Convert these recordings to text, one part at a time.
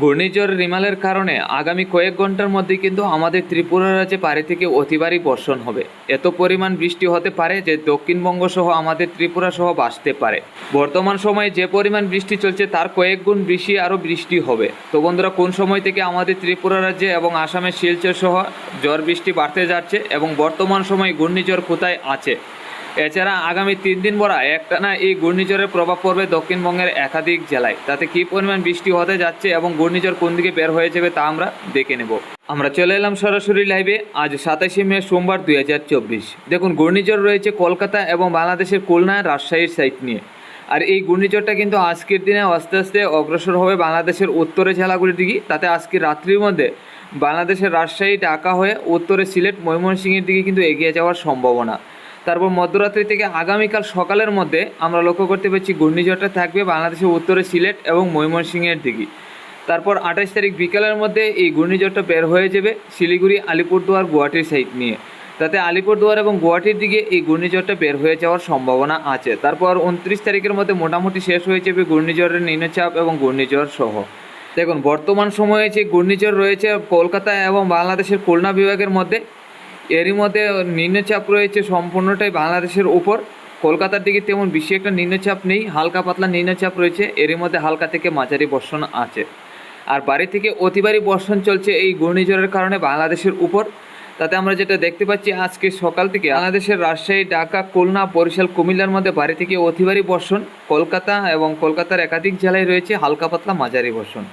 ঘূর্ণিঝড় রিমালের কারণে আগামী কয়েক ঘণ্টার মধ্যে কিন্তু আমাদের ত্রিপুরা রাজ্যে পারে থেকে অতিবারই বর্ষণ হবে। এত পরিমাণ বৃষ্টি হতে পারে যে দক্ষিণবঙ্গ সহ আমাদের ত্রিপুরা সহ বাঁচতে পারে। বর্তমান সময়ে যে পরিমাণ বৃষ্টি চলছে, তার কয়েক গুণ বেশি আরও বৃষ্টি হবে। তো বন্ধুরা, কোন সময় থেকে আমাদের ত্রিপুরা রাজ্যে এবং আসামের শিলচর সহ ঝড় বৃষ্টি বাড়তে যাচ্ছে এবং বর্তমান সময়ে ঘূর্ণিঝড় কোথায় আছে? এছাড়া আগামী তিন দিন পরা একটানা এই ঘূর্ণিঝড়ের প্রভাব পড়বে দক্ষিণবঙ্গের একাধিক জেলায়। তাতে কী পরিমাণ বৃষ্টি হতে যাচ্ছে এবং ঘূর্ণিঝড় কোন দিকে বের হয়ে যাবে তা আমরা দেখে নেব। আমরা চলে এলাম সরাসরি লাইভে। আজ সাতাশে মে সোমবার দুই হাজার চব্বিশ। দেখুন, ঘূর্ণিঝড় রয়েছে কলকাতা এবং বাংলাদেশের খুলনা, রাজশাহীর সাইড নিয়ে। আর এই ঘূর্ণিঝড়টা কিন্তু আজকের দিনে আস্তে আস্তে অগ্রসর হবে বাংলাদেশের উত্তরে জেলাগুলির দিকে। তাতে আজকে রাত্রির মধ্যে বাংলাদেশের রাজশাহী, ঢাকা হয়ে উত্তরে সিলেট, ময়মনসিংহের দিকে কিন্তু এগিয়ে যাওয়ার সম্ভাবনা। তারপর মধ্যরাত্রি থেকে আগামীকাল সকালের মধ্যে আমরা লক্ষ্য করতে পারছি ঘূর্ণিঝড়টা থাকবে বাংলাদেশের উত্তরে সিলেট এবং ময়মনসিংহের দিকে। তারপর আঠাশ তারিখ বিকালের মধ্যে এই ঘূর্ণিঝড়টা বের হয়ে যাবে শিলিগুড়ি, আলিপুরদুয়ার গুয়াহাটির সাইড নিয়ে। তাতে আলিপুরদুয়ার এবং গুয়াহাটির দিকে এই ঘূর্ণিঝড়টা বের হয়ে যাওয়ার সম্ভাবনা আছে। তারপর উনত্রিশ তারিখের মধ্যে মোটামুটি শেষ হয়ে যাবে ঘূর্ণিঝড়ের নিম্নচাপ এবং ঘূর্ণিঝড় সহ। দেখুন, বর্তমান সময়ে যে ঘূর্ণিঝড় রয়েছে কলকাতা এবং বাংলাদেশের খুলনা বিভাগের মধ্যে এরই মধ্যে নিম্নচাপ রয়েছে সম্পূর্ণটাই বাংলাদেশের উপর। কলকাতার দিকে তেমন বেশি একটা নিম্নচাপ নেই, হালকা পাতলা নিম্নচাপ রয়েছে, এরই মধ্যে হালকা থেকে মাঝারি বর্ষণ আছে। আর বাড়ি থেকে অতিবারই বর্ষণ চলছে এই ঘূর্ণিঝড়ের কারণে বাংলাদেশের উপর। তাতে আমরা যেটা দেখতে পাচ্ছি, আজকে সকাল থেকে বাংলাদেশের রাজশাহী, ঢাকা, খুলনা, বরিশাল, কুমিল্লার মধ্যে বাড়ি থেকে অতিবারই বর্ষণ। কলকাতা এবং কলকাতার একাধিক জেলায় রয়েছে হালকা পাতলা মাঝারি বর্ষণ।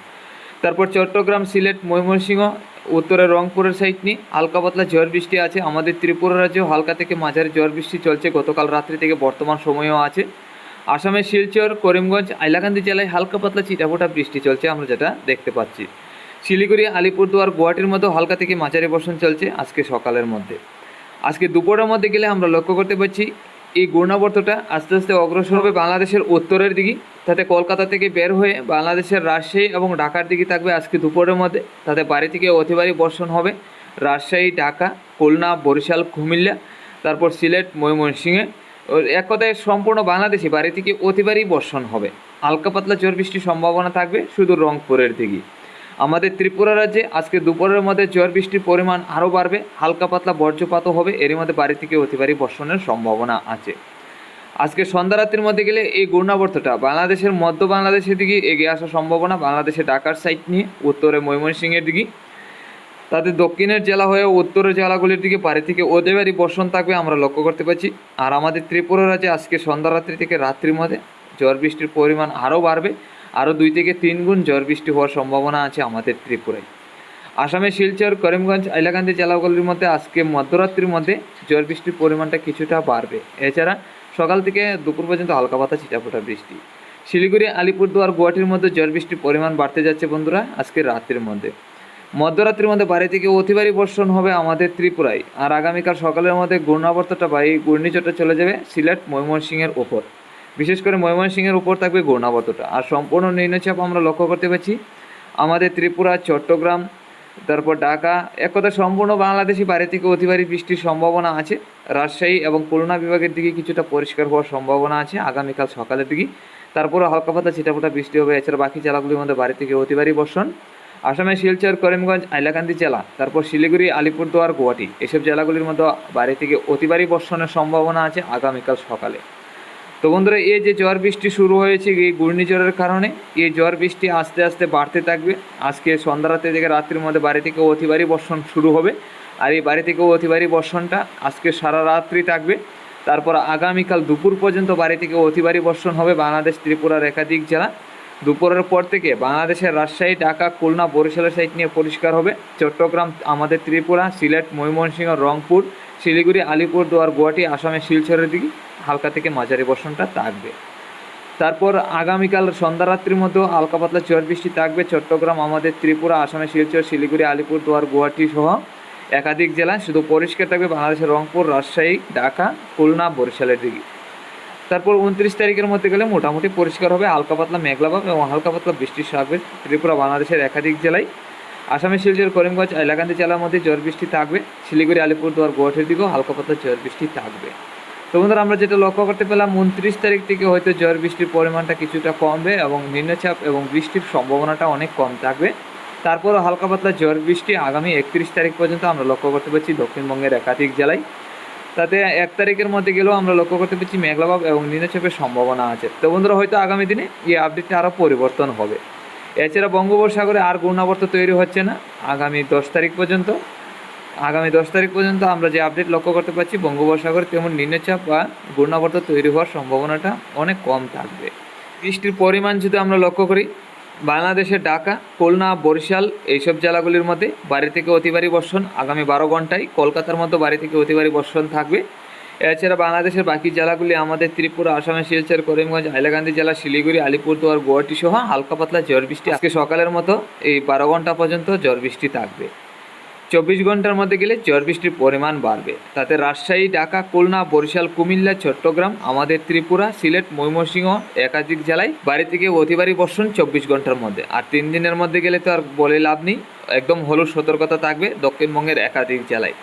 তারপর চট্টগ্রাম, সিলেট, ময়মনসিংহ উত্তরে রংপুরের সাইড নিয়ে হালকা পাতলা ঝড় বৃষ্টি আছে। আমাদের ত্রিপুরা রাজ্যেও হালকা থেকে মাঝারি ঝড় বৃষ্টি চলছে। গতকাল রাত্রি থেকে বর্তমান সময়েও আছে। আসামের শিলচর, করিমগঞ্জ আইলাকান্দি জেলায় হালকা পাতলা চিটাফোটা বৃষ্টি চলছে। আমরা যেটা দেখতে পাচ্ছি। শিলিগুড়ি, আলিপুরদুয়ার, গুয়াহাটির মধ্যেও হালকা থেকে মাঝারি বর্ষণ চলছে আজকে সকালের মধ্যে। আজকে দুপুরের মধ্যে গেলে আমরা লক্ষ্য করতে পারছি এই ঘূর্ণাবর্তটা আস্তে আস্তে অগ্রসর হবে বাংলাদেশের উত্তরের দিকে। তাতে কলকাতা থেকে বের হয়ে বাংলাদেশের রাজশাহী এবং ঢাকার দিকে থাকবে আজকে দুপুরের মধ্যে। তাতে বাড়ি থেকে অতিবারই বর্ষণ হবে। রাজশাহী, ঢাকা, খুলনা, বরিশাল, কুমিল্লা, তারপর সিলেট, ময়মনসিংহে। এক কথায় সম্পূর্ণ বাংলাদেশে বাড়ি থেকে অতিবারই বর্ষণ হবে। হালকা পাতলা ঝড় বৃষ্টির সম্ভাবনা থাকবে শুধু রংপুরের দিকে। আমাদের ত্রিপুরা রাজ্যে আজকে দুপুরের মধ্যে ঝড় বৃষ্টির পরিমাণ আরও বাড়বে, হালকা পাতলা বর্জ্যপাতও হবে, এরই মধ্যে বাড়ি থেকে অতিবারী বর্ষণের সম্ভাবনা আছে। আজকে সন্ধ্যা রাত্রির মধ্যে গেলে এই ঘূর্ণাবর্তটা বাংলাদেশের মধ্য বাংলাদেশের দিকে এগিয়ে আসার সম্ভাবনা, বাংলাদেশের ঢাকার সাইড নিয়ে, উত্তরে ময়মনসিংহের দিকে। তাদের দক্ষিণের জেলা হয়ে উত্তরের জেলাগুলির দিকে বাড়ি থেকে অতিবারী বর্ষণ থাকবে আমরা লক্ষ্য করতে পারছি। আর আমাদের ত্রিপুরা রাজ্যে আজকে সন্ধ্যা রাত্রি থেকে রাত্রির মধ্যে ঝড় বৃষ্টির পরিমাণ আরও বাড়বে। আরও দুই থেকে তিন গুণ ঝড় বৃষ্টি হওয়ার সম্ভাবনা আছে আমাদের ত্রিপুরায়। আসামের শিলচর, করিমগঞ্জ আইলাকান্দি জেলাগুলির মধ্যে আজকে মধ্যরাত্রির মধ্যে ঝড় বৃষ্টির পরিমাণটা কিছুটা বাড়বে। এছাড়া সকাল থেকে দুপুর পর্যন্ত হালকা পাতা ছিটাফোটা বৃষ্টি। শিলিগুড়ি, আলিপুরদুয়ার, গুয়াহাটির মধ্যে ঝড় বৃষ্টির পরিমাণ বাড়তে যাচ্ছে বন্ধুরা আজকে রাত্রির মধ্যে। মধ্যরাত্রির মধ্যে বাড়ি থেকে অতিবারী বর্ষণ হবে আমাদের ত্রিপুরায়। আর আগামীকাল সকালের মধ্যে ঘূর্ণাবর্তটা বা এই ঘূর্ণিঝড়টা চলে যাবে সিলেট, ময়মনসিংহের ওপর। বিশেষ করে ময়মনসিংহের উপর থাকবে ঘূর্ণাবর্তটা। আর সম্পূর্ণ নিম্নচাপ আমরা লক্ষ্য করতে পারছি। আমাদের ত্রিপুরা, চট্টগ্রাম, তারপর ঢাকা এক কথা সম্পূর্ণ বাংলাদেশি বাইরে থেকে অতিবারী বৃষ্টির সম্ভাবনা আছে। রাজশাহী এবং খুলনা বিভাগের দিকে কিছুটা পরিষ্কার হওয়ার সম্ভাবনা আছে আগামীকাল সকালের দিকে। তারপরে হালকা পাতা ছিটাফোটা বৃষ্টি হবে, এছাড়া বাকি জেলাগুলির মধ্যে বাড়ি থেকে অতিবারী বর্ষণ। আসামের শিলচর, করিমগঞ্জ আইলাকান্দি জেলা, তারপর শিলিগুড়ি, আলিপুরদুয়ার, গুয়াহাটি। এসব জেলাগুলির মধ্যে বাড়ি থেকে অতিবারী বর্ষণের সম্ভাবনা আছে আগামীকাল সকালে। তো বন্ধুরা, এই যে ঝড় বৃষ্টি শুরু হয়েছে এই ঘূর্ণিঝড়ের কারণে, এই ঝড় বৃষ্টি আস্তে আস্তে বাড়তে থাকবে। আজকে সন্ধ্যা রাতে থেকে রাত্রির মধ্যে বাড়ি থেকে অতিবারী বর্ষণ শুরু হবে। আর এই বাড়ি থেকে অতিবারী বর্ষণটা আজকে সারা রাত্রি থাকবে। তারপর আগামীকাল দুপুর পর্যন্ত বাড়ি থেকে অতিবারী বর্ষণ হবে বাংলাদেশ ত্রিপুরার একাধিক জেলা। দুপুরের পর থেকে বাংলাদেশের রাজশাহী, ঢাকা, খুলনা, বরিশালের সাইড নিয়ে পরিষ্কার হবে। চট্টগ্রাম, আমাদের ত্রিপুরা, সিলেট, ময়মনসিংহ, রংপুর, শিলিগুড়ি, আলিপুরদুয়ার, গুয়াহাটি, আসামের শিলচরের দিকে। হালকা থেকে মাঝারি বর্ষণটা থাকবে। তারপর আগামীকাল সন্ধ্যা রাত্রির মধ্যেও হালকা পাতলা ঝড় বৃষ্টি থাকবে। চট্টগ্রাম, আমাদের ত্রিপুরা আসামের শিলচর, শিলিগুড়ি আলিপুরদুয়ার গুয়াহাটি সহ একাধিক জেলায় শুধু পরিষ্কার থাকবে বাংলাদেশের রংপুর, রাজশাহী, ঢাকা, খুলনা, বরিশালের দিকে। তারপর উনত্রিশ তারিখের মধ্যে গেলে মোটামুটি পরিষ্কার হবে। হালকা পাতলা মেঘলাভাব এবং হালকা পাতলা বৃষ্টির থাকবে ত্রিপুরা, বাংলাদেশের একাধিক জেলায়। আসামের শিলচর, করিমগঞ্জ আইলাকান্দি জেলার মধ্যে ঝড় বৃষ্টি থাকবে। শিলিগুড়ি আলিপুরদুয়ার গুয়াহাটির দিকেও হালকা পাতলা ঝড় বৃষ্টি থাকবে। তো বন্ধুরা, আমরা যেটা লক্ষ্য করতে পেলাম, উনত্রিশ তারিখ থেকে হয়তো ঝড় বৃষ্টির পরিমাণটা কিছুটা কমবে এবং নিম্নচাপ এবং বৃষ্টির সম্ভাবনাটা অনেক কম থাকবে। তারপরও হালকা পাতলা ঝড় বৃষ্টি আগামী একত্রিশ তারিখ পর্যন্ত আমরা লক্ষ্য করতে পারছি দক্ষিণবঙ্গের একাধিক জেলায়। তাতে এক তারিখের মধ্যে গেলেও আমরা লক্ষ্য করতে পারছি মেঘলাভাব এবং নিম্নচাপের সম্ভাবনা আছে। তো বন্ধুরা, হয়তো আগামী দিনে এই আপডেটটা আরও পরিবর্তন হবে। এছাড়া বঙ্গোপসাগরে আর ঘূর্ণাবর্ত তৈরি হচ্ছে না। আগামী দশ তারিখ পর্যন্ত আগামী দশ তারিখ পর্যন্ত আমরা যে আপডেট লক্ষ্য করতে পারছি, বঙ্গোপসাগরে তেমন নিম্নচাপ বা ঘূর্ণাবর্ত তৈরি হওয়ার সম্ভাবনাটা অনেক কম থাকবে। বৃষ্টির পরিমাণ যদি আমরা লক্ষ্য করি, বাংলাদেশের ঢাকা, খুলনা, বরিশাল এইসব জেলাগুলির মধ্যে বাড়ি থেকে অতিবারী বর্ষণ আগামী বারো ঘন্টায় কলকাতার মতো বাড়ি থেকে অতিবারী বর্ষণ থাকবে। এছাড়া বাংলাদেশের বাকি জেলাগুলি আমাদের ত্রিপুরা, আসামের শিলচর, করিমগঞ্জ, হাইলাকান্দি জেলা, শিলিগুড়ি, আলিপুরদুয়ার, গুয়াহাটি সহ হালকা পাতলা ঝড় বৃষ্টি আজকে সকালের মতো এই বারো ঘণ্টা পর্যন্ত ঝড় বৃষ্টি থাকবে। চব্বিশ ঘণ্টার মধ্যে গেলে ঝড় বৃষ্টির পরিমাণ বাড়বে। তাতে রাজশাহী, ঢাকা, খুলনা, বরিশাল, কুমিল্লা, চট্টগ্রাম, আমাদের ত্রিপুরা, সিলেট, ময়মনসিংহ, একাধিক জেলায় বাড়ি থেকে অতিবারী বর্ষণ চব্বিশ ঘণ্টার মধ্যে। আর তিন দিনের মধ্যে গেলে তো আর বলে লাভ নেই, একদম হলুদ সতর্কতা থাকবে দক্ষিণবঙ্গের একাধিক জেলায়।